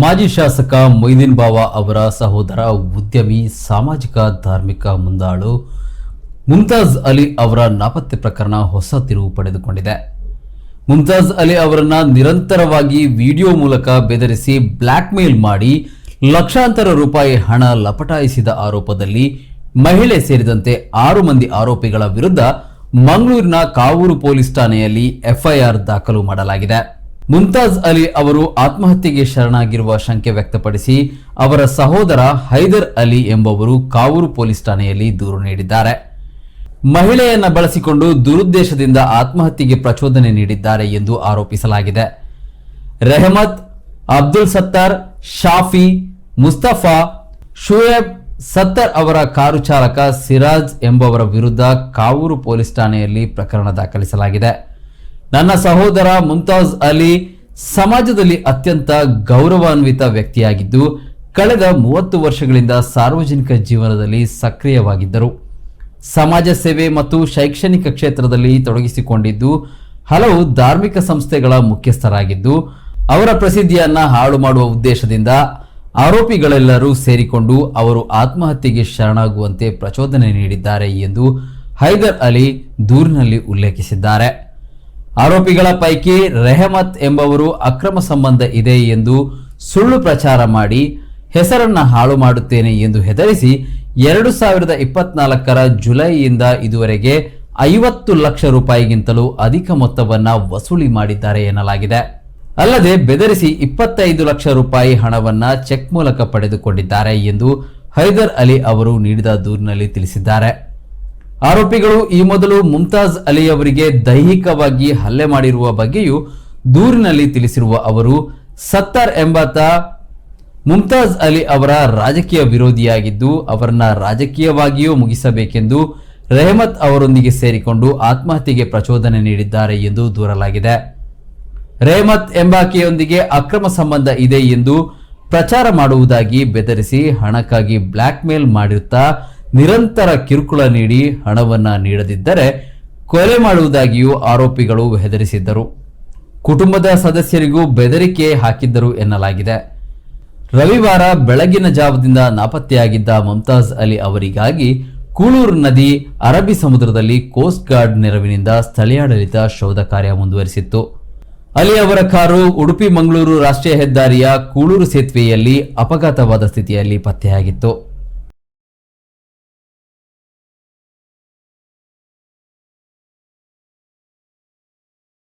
ಮಾಜಿ ಶಾಸಕ ಮೊಯ್ದೀನ್ ಬಾವಾ ಅವರ ಸಹೋದರ ಉದ್ಯಮಿ, ಸಾಮಾಜಿಕ, ಧಾರ್ಮಿಕ ಮುಂದಾಳು ಮುಮ್ತಾಜ್ ಅಲಿ ಅವರ ನಾಪತ್ತೆ ಪ್ರಕರಣ ಹೊಸ ತಿರುವು ಪಡೆದುಕೊಂಡಿದೆ. ಮುಮ್ತಾಜ್ ಅಲಿ ಅವರನ್ನ ನಿರಂತರವಾಗಿ ವಿಡಿಯೋ ಮೂಲಕ ಬೆದರಿಸಿ ಬ್ಲ್ಯಾಕ್ ಮೇಲ್ ಮಾಡಿ ಲಕ್ಷಾಂತರ ರೂಪಾಯಿ ಹಣ ಲಪಟಾಯಿಸಿದ ಆರೋಪದಲ್ಲಿ ಮಹಿಳೆ ಸೇರಿದಂತೆ ಆರು ಮಂದಿ ಆರೋಪಿಗಳ ವಿರುದ್ಧ ಮಂಗಳೂರಿನ ಕಾವೂರು ಪೊಲೀಸ್ ಠಾಣೆಯಲ್ಲಿ ಎಫ್ಐಆರ್ ದಾಖಲು ಮಾಡಲಾಗಿದೆ. ಮುಮ್ತಾಜ್ ಅಲಿ ಅವರು ಆತ್ಮಹತ್ಯೆಗೆ ಶರಣಾಗಿರುವ ಶಂಕೆ ವ್ಯಕ್ತಪಡಿಸಿ, ಅವರ ಸಹೋದರ ಹೈದರ್ ಅಲಿ ಎಂಬವರು ಕಾವೂರು ಪೊಲೀಸ್ ಠಾಣೆಯಲ್ಲಿ ದೂರು ನೀಡಿದ್ದಾರೆ. ಮಹಿಳೆಯನ್ನ ಬಳಸಿಕೊಂಡು ದುರುದ್ದೇಶದಿಂದ ಆತ್ಮಹತ್ಯೆಗೆ ಪ್ರಚೋದನೆ ನೀಡಿದ್ದಾರೆ ಎಂದು ಆರೋಪಿಸಲಾಗಿದೆ. ರೆಹಮತ್, ಅಬ್ದುಲ್ ಸತ್ತಾರ್, ಶಾಫಿ, ಮುಸ್ತಫಾ, ಶುಯೇಬ್ ಸತ್ತರ್ ಅವರ ಕಾರು ಚಾಲಕ ಸಿರಾಜ್ ಎಂಬವರ ವಿರುದ್ಧ ಕಾವೂರು ಪೊಲೀಸ್ ಠಾಣೆಯಲ್ಲಿ ಪ್ರಕರಣ ದಾಖಲಿಸಲಾಗಿದೆ. ನನ್ನ ಸಹೋದರ ಮುಮ್ತಾಜ್ ಅಲಿ ಸಮಾಜದಲ್ಲಿ ಅತ್ಯಂತ ಗೌರವಾನ್ವಿತ ವ್ಯಕ್ತಿಯಾಗಿದ್ದು, ಕಳೆದ ಮೂವತ್ತು ವರ್ಷಗಳಿಂದ ಸಾರ್ವಜನಿಕ ಜೀವನದಲ್ಲಿ ಸಕ್ರಿಯವಾಗಿದ್ದರು. ಸಮಾಜ ಸೇವೆ ಮತ್ತು ಶೈಕ್ಷಣಿಕ ಕ್ಷೇತ್ರದಲ್ಲಿ ತೊಡಗಿಸಿಕೊಂಡಿದ್ದು, ಹಲವು ಧಾರ್ಮಿಕ ಸಂಸ್ಥೆಗಳ ಮುಖ್ಯಸ್ಥರಾಗಿದ್ದು, ಅವರ ಪ್ರಸಿದ್ಧಿಯನ್ನ ಹಾಳು ಮಾಡುವ ಉದ್ದೇಶದಿಂದ ಆರೋಪಿಗಳೆಲ್ಲರೂ ಸೇರಿಕೊಂಡು ಅವರು ಆತ್ಮಹತ್ಯೆಗೆ ಶರಣಾಗುವಂತೆ ಪ್ರಚೋದನೆ ನೀಡಿದ್ದಾರೆ ಎಂದು ಹೈದರ್ ಅಲಿ ದೂರಿನಲ್ಲಿ ಉಲ್ಲೇಖಿಸಿದ್ದಾರೆ. ಆರೋಪಿಗಳ ಪೈಕಿ ರೆಹಮತ್ ಎಂಬವರು ಅಕ್ರಮ ಸಂಬಂಧ ಇದೆ ಎಂದು ಸುಳ್ಳು ಪ್ರಚಾರ ಮಾಡಿ ಹೆಸರನ್ನ ಹಾಳು ಮಾಡುತ್ತೇನೆ ಎಂದು ಹೆದರಿಸಿ ಎರಡು ಸಾವಿರದ ಇಪ್ಪತ್ನಾಲ್ಕರ ಜುಲೈಯಿಂದ ಇದುವರೆಗೆ ಐವತ್ತು ಲಕ್ಷ ರೂಪಾಯಿಗಿಂತಲೂ ಅಧಿಕ ಮೊತ್ತವನ್ನ ವಸೂಲಿ ಮಾಡಿದ್ದಾರೆ ಎನ್ನಲಾಗಿದೆ. ಅಲ್ಲದೆ ಬೆದರಿಸಿ ಇಪ್ಪತ್ತೈದು ಲಕ್ಷ ರೂಪಾಯಿ ಹಣವನ್ನ ಚೆಕ್ ಮೂಲಕ ಪಡೆದುಕೊಂಡಿದ್ದಾರೆ ಎಂದು ಹೈದರ್ ಅಲಿ ಅವರು ನೀಡಿದ ದೂರಿನಲ್ಲಿ ತಿಳಿಸಿದ್ದಾರೆ. ಆರೋಪಿಗಳು ಈ ಮೊದಲು ಮುಮ್ತಾಜ್ ಅಲಿ ಅವರಿಗೆ ದೈಹಿಕವಾಗಿ ಹಲ್ಲೆ ಮಾಡಿರುವ ಬಗ್ಗೆಯೂ ದೂರಿನಲ್ಲಿ ತಿಳಿಸಿರುವ ಅವರು, ಸತ್ತಾರ್ ಎಂಬಾತ ಮುಮ್ತಾಜ್ ಅಲಿ ಅವರ ರಾಜಕೀಯ ವಿರೋಧಿಯಾಗಿದ್ದು, ಅವರನ್ನ ರಾಜಕೀಯವಾಗಿಯೂ ಮುಗಿಸಬೇಕೆಂದು ರೆಹಮತ್ ಅವರೊಂದಿಗೆ ಸೇರಿಕೊಂಡು ಆತ್ಮಹತ್ಯೆಗೆ ಪ್ರಚೋದನೆ ನೀಡಿದ್ದಾರೆ ಎಂದು ದೂರಲಾಗಿದೆ. ರೆಹಮತ್ ಎಂಬಾಕೆಯೊಂದಿಗೆ ಅಕ್ರಮ ಸಂಬಂಧ ಇದೆ ಎಂದು ಪ್ರಚಾರ ಮಾಡುವುದಾಗಿ ಬೆದರಿಸಿ ಹಣಕ್ಕಾಗಿ ಬ್ಲ್ಯಾಕ್ ಮೇಲ್ ಮಾಡಿರುತ್ತಾ ನಿರಂತರ ಕಿರುಕುಳ ನೀಡಿ ಹಣವನ್ನ ನೀಡದಿದ್ದರೆ ಕೊಲೆ ಮಾಡುವುದಾಗಿಯೂ ಆರೋಪಿಗಳು ಹೆದರಿಸಿದ್ದರು. ಕುಟುಂಬದ ಸದಸ್ಯರಿಗೂ ಬೆದರಿಕೆ ಹಾಕಿದ್ದರು ಎನ್ನಲಾಗಿದೆ. ರವಿವಾರ ಬೆಳಗಿನ ಜಾವದಿಂದ ನಾಪತ್ತೆಯಾಗಿದ್ದ ಮುಮ್ತಾಜ್ ಅಲಿ ಅವರಿಗಾಗಿ ಕೂಳೂರು ನದಿ ಅರಬ್ಬಿ ಸಮುದ್ರದಲ್ಲಿ ಕೋಸ್ಟ್ ಗಾರ್ಡ್ ನೆರವಿನಿಂದ ಸ್ಥಳೀಯಾಡಳಿತ ಶೋಧ ಕಾರ್ಯ ಮುಂದುವರಿಸಿತ್ತು. ಅಲಿ ಅವರ ಕಾರು ಉಡುಪಿ ಮಂಗಳೂರು ರಾಷ್ಟ್ರೀಯ ಹೆದ್ದಾರಿಯ ಕೂಳೂರು ಸೇತುವೆಯಲ್ಲಿ ಅಪಘಾತವಾದ ಸ್ಥಿತಿಯಲ್ಲಿ ಪತ್ತೆಯಾಗಿತ್ತು.